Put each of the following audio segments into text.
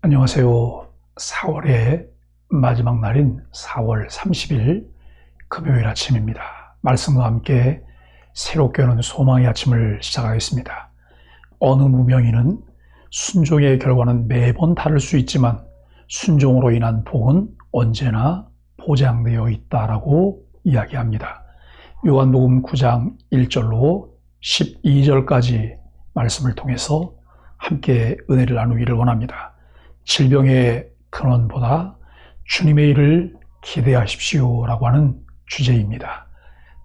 안녕하세요. 4월의 마지막 날인 4월 30일 금요일 아침입니다. 말씀과 함께 새롭게 오는 소망의 아침을 시작하겠습니다. 어느 무명인은 순종의 결과는 매번 다를 수 있지만 순종으로 인한 복은 언제나 보장되어 있다라고 이야기합니다. 요한복음 9장 1절로 12절까지 말씀을 통해서 함께 은혜를 나누기를 원합니다. 질병의 근원보다 주님의 일을 기대하십시오 라고 하는 주제입니다.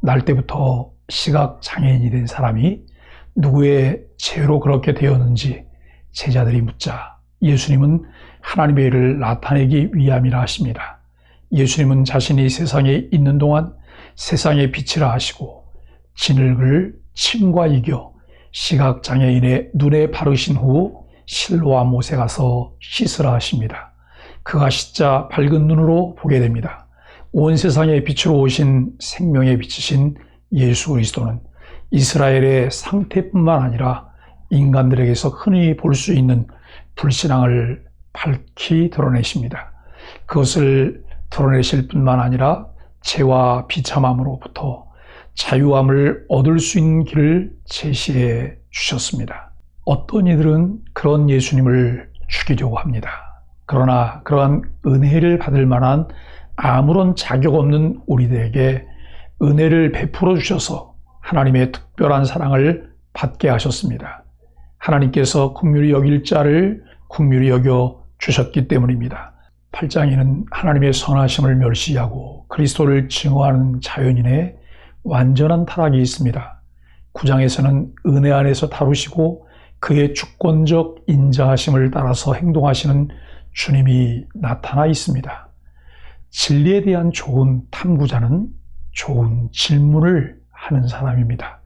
날 때부터 시각 장애인이 된 사람이 누구의 죄로 그렇게 되었는지 제자들이 묻자 예수님은 하나님의 일을 나타내기 위함이라 하십니다. 예수님은 자신이 세상에 있는 동안 세상의 빛이라 하시고 진흙을 침과 이겨 시각 장애인의 눈에 바르신 후 실로와 못에 가서 씻으라 하십니다. 그가 씻자 밝은 눈으로 보게 됩니다. 온 세상의 빛으로 오신 생명의 빛이신 예수 그리스도는 이스라엘의 상태뿐만 아니라 인간들에게서 흔히 볼 수 있는 불신앙을 밝히 드러내십니다. 그것을 드러내실 뿐만 아니라 죄와 비참함으로부터 자유함을 얻을 수 있는 길을 제시해 주셨습니다. 어떤 이들은 그런 예수님을 죽이려고 합니다. 그러나 그러한 은혜를 받을 만한 아무런 자격 없는 우리들에게 은혜를 베풀어 주셔서 하나님의 특별한 사랑을 받게 하셨습니다. 하나님께서 국률이 여길 자를 국률이 여겨 주셨기 때문입니다. 8장에는 하나님의 선하심을 멸시하고 그리스도를 증오하는 자연인의 완전한 타락이 있습니다. 9장에서는 은혜 안에서 다루시고 그의 주권적 인자하심을 따라서 행동하시는 주님이 나타나 있습니다. 진리에 대한 좋은 탐구자는 좋은 질문을 하는 사람입니다.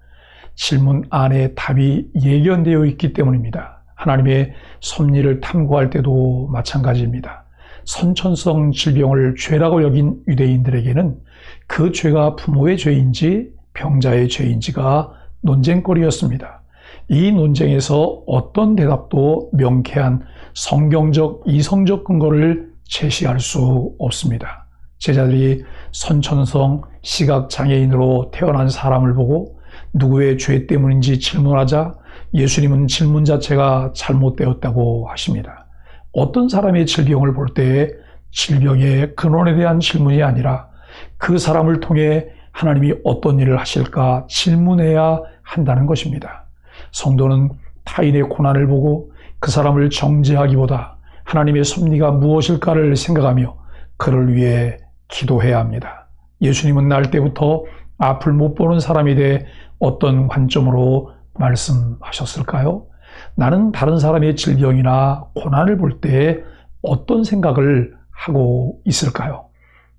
질문 안에 답이 예견되어 있기 때문입니다. 하나님의 섭리를 탐구할 때도 마찬가지입니다. 선천성 질병을 죄라고 여긴 유대인들에게는 그 죄가 부모의 죄인지 병자의 죄인지가 논쟁거리였습니다. 이 논쟁에서 어떤 대답도 명쾌한 성경적 이성적 근거를 제시할 수 없습니다. 제자들이 선천성 시각장애인으로 태어난 사람을 보고 누구의 죄 때문인지 질문하자 예수님은 질문 자체가 잘못되었다고 하십니다. 어떤 사람의 질병을 볼 때 질병의 근원에 대한 질문이 아니라 그 사람을 통해 하나님이 어떤 일을 하실까 질문해야 한다는 것입니다. 성도는 타인의 고난을 보고 그 사람을 정죄하기보다 하나님의 섭리가 무엇일까를 생각하며 그를 위해 기도해야 합니다. 예수님은 날 때부터 앞을 못 보는 사람이 돼 어떤 관점으로 말씀하셨을까요? 나는 다른 사람의 질병이나 고난을 볼 때 어떤 생각을 하고 있을까요?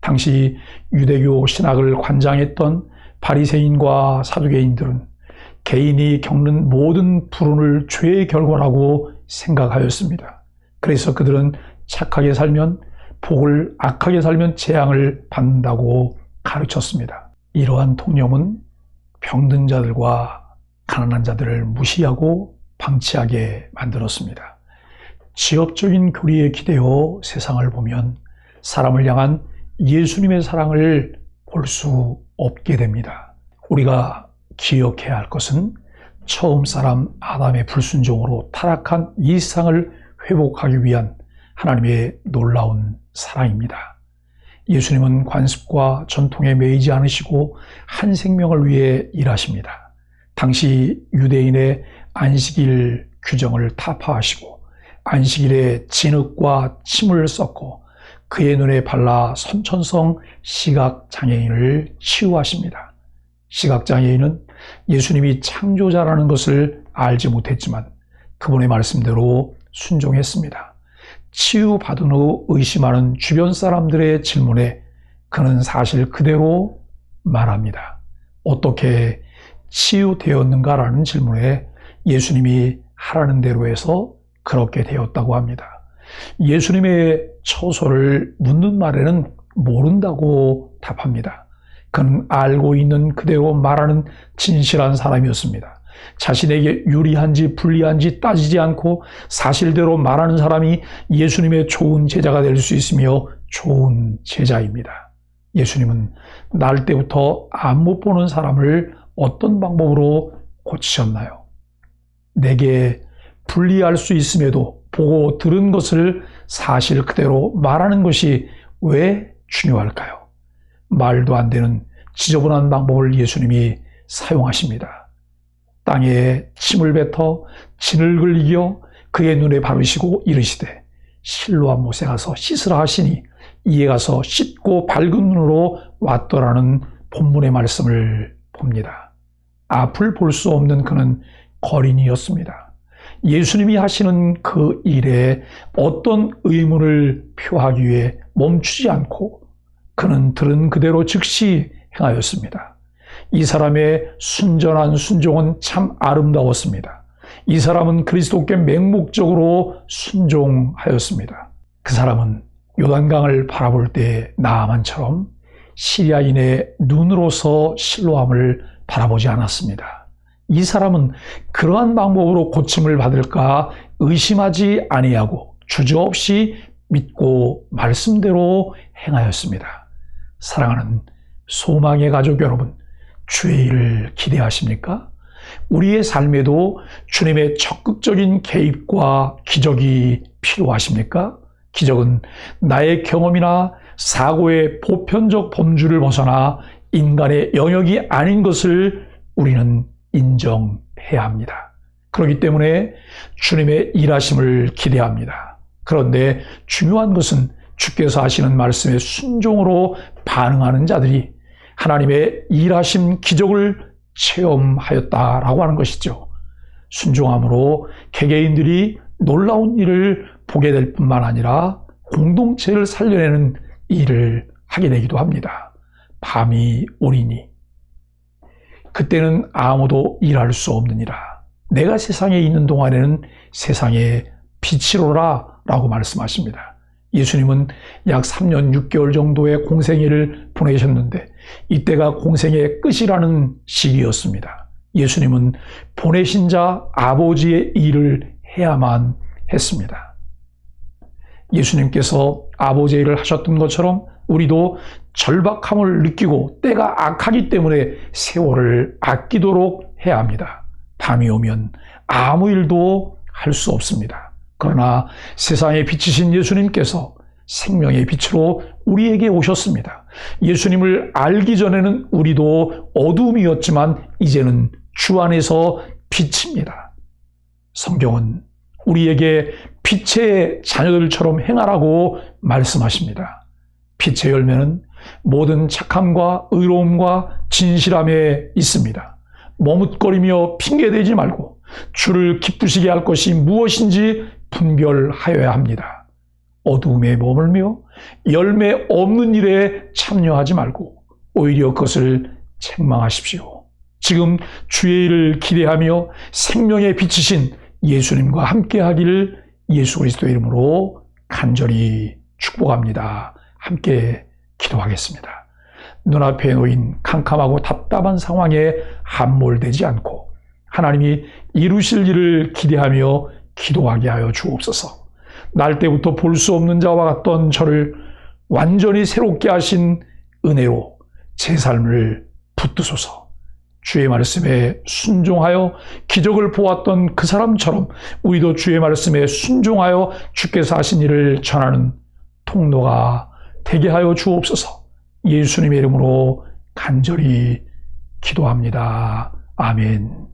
당시 유대교 신학을 관장했던 바리새인과 사두개인들은 개인이 겪는 모든 불운을 죄의 결과라고 생각하였습니다. 그래서 그들은 착하게 살면 복을 악하게 살면 재앙을 받는다고 가르쳤습니다. 이러한 통념은 병든 자들과 가난한 자들을 무시하고 방치하게 만들었습니다. 지엽적인 교리에 기대어 세상을 보면 사람을 향한 예수님의 사랑을 볼 수 없게 됩니다. 우리가 기억해야 할 것은 처음 사람 아담의 불순종으로 타락한 이 세상을 회복하기 위한 하나님의 놀라운 사랑입니다. 예수님은 관습과 전통에 매이지 않으시고 한 생명을 위해 일하십니다. 당시 유대인의 안식일 규정을 타파하시고 안식일에 진흙과 침을 섞고 그의 눈에 발라 선천성 시각장애인을 치유하십니다. 시각장애인은 예수님이 창조자라는 것을 알지 못했지만 그분의 말씀대로 순종했습니다. 치유받은 후 의심하는 주변 사람들의 질문에 그는 사실 그대로 말합니다. 어떻게 치유되었는가라는 질문에 예수님이 하라는 대로 해서 그렇게 되었다고 합니다. 예수님의 처소를 묻는 말에는 모른다고 답합니다. 그는 알고 있는 그대로 말하는 진실한 사람이었습니다. 자신에게 유리한지 불리한지 따지지 않고 사실대로 말하는 사람이 예수님의 좋은 제자가 될 수 있으며 좋은 제자입니다. 예수님은 날 때부터 안 못 보는 사람을 어떤 방법으로 고치셨나요? 내게 불리할 수 있음에도 보고 들은 것을 사실 그대로 말하는 것이 왜 중요할까요? 말도 안 되는 지저분한 방법을 예수님이 사용하십니다. 땅에 침을 뱉어 진을 이겨 그의 눈에 바르시고 이르시되 실로한 못에 가서 씻으라 하시니 이에 가서 씻고 밝은 눈으로 왔더라는 본문의 말씀을 봅니다. 앞을 볼 수 없는 그는 거린이었습니다. 예수님이 하시는 그 일에 어떤 의문을 표하기 위해 멈추지 않고 그는 들은 그대로 즉시 행하였습니다. 이 사람의 순전한 순종은 참 아름다웠습니다. 이 사람은 그리스도께 맹목적으로 순종하였습니다. 그 사람은 요단강을 바라볼 때 나아만처럼 시리아인의 눈으로서 실로함을 바라보지 않았습니다. 이 사람은 그러한 방법으로 고침을 받을까 의심하지 아니하고 주저없이 믿고 말씀대로 행하였습니다. 사랑하는 소망의 가족 여러분, 주의 일을 기대하십니까? 우리의 삶에도 주님의 적극적인 개입과 기적이 필요하십니까? 기적은 나의 경험이나 사고의 보편적 범주를 벗어나 인간의 영역이 아닌 것을 우리는 인정해야 합니다. 그렇기 때문에 주님의 일하심을 기대합니다. 그런데 중요한 것은 주께서 하시는 말씀에 순종으로 반응하는 자들이 하나님의 일하심 기적을 체험하였다라고 하는 것이죠. 순종함으로 개개인들이 놀라운 일을 보게 될 뿐만 아니라 공동체를 살려내는 일을 하게 되기도 합니다. 밤이 오리니 그때는 아무도 일할 수 없느니라. 내가 세상에 있는 동안에는 세상의 빛이로라 라고 말씀하십니다. 예수님은 약 3년 6개월 정도의 공생애를 보내셨는데 이때가 공생의 끝이라는 시기였습니다. 예수님은 보내신 자 아버지의 일을 해야만 했습니다. 예수님께서 아버지의 일을 하셨던 것처럼 우리도 절박함을 느끼고 때가 악하기 때문에 세월을 아끼도록 해야 합니다. 밤이 오면 아무 일도 할 수 없습니다. 그러나 세상에 비치신 예수님께서 생명의 빛으로 우리에게 오셨습니다. 예수님을 알기 전에는 우리도 어둠이었지만 이제는 주 안에서 빛입니다. 성경은 우리에게 빛의 자녀들처럼 행하라고 말씀하십니다. 빛의 열매는 모든 착함과 의로움과 진실함에 있습니다. 머뭇거리며 핑계대지 말고 주를 기쁘시게 할 것이 무엇인지 분별하여야 합니다. 어두움에 머물며 열매 없는 일에 참여하지 말고 오히려 그것을 책망하십시오. 지금 주의 일을 기대하며 생명에 비치신 예수님과 함께 하기를 예수 그리스도 이름으로 간절히 축복합니다. 함께 기도하겠습니다. 눈앞에 놓인 캄캄하고 답답한 상황에 함몰되지 않고 하나님이 이루실 일을 기대하며 기도하게 하여 주옵소서. 날 때부터 볼 수 없는 자와 같던 저를 완전히 새롭게 하신 은혜로 제 삶을 붙드소서. 주의 말씀에 순종하여 기적을 보았던 그 사람처럼 우리도 주의 말씀에 순종하여 주께서 하신 일을 전하는 통로가 되게 하여 주옵소서. 예수님의 이름으로 간절히 기도합니다. 아멘.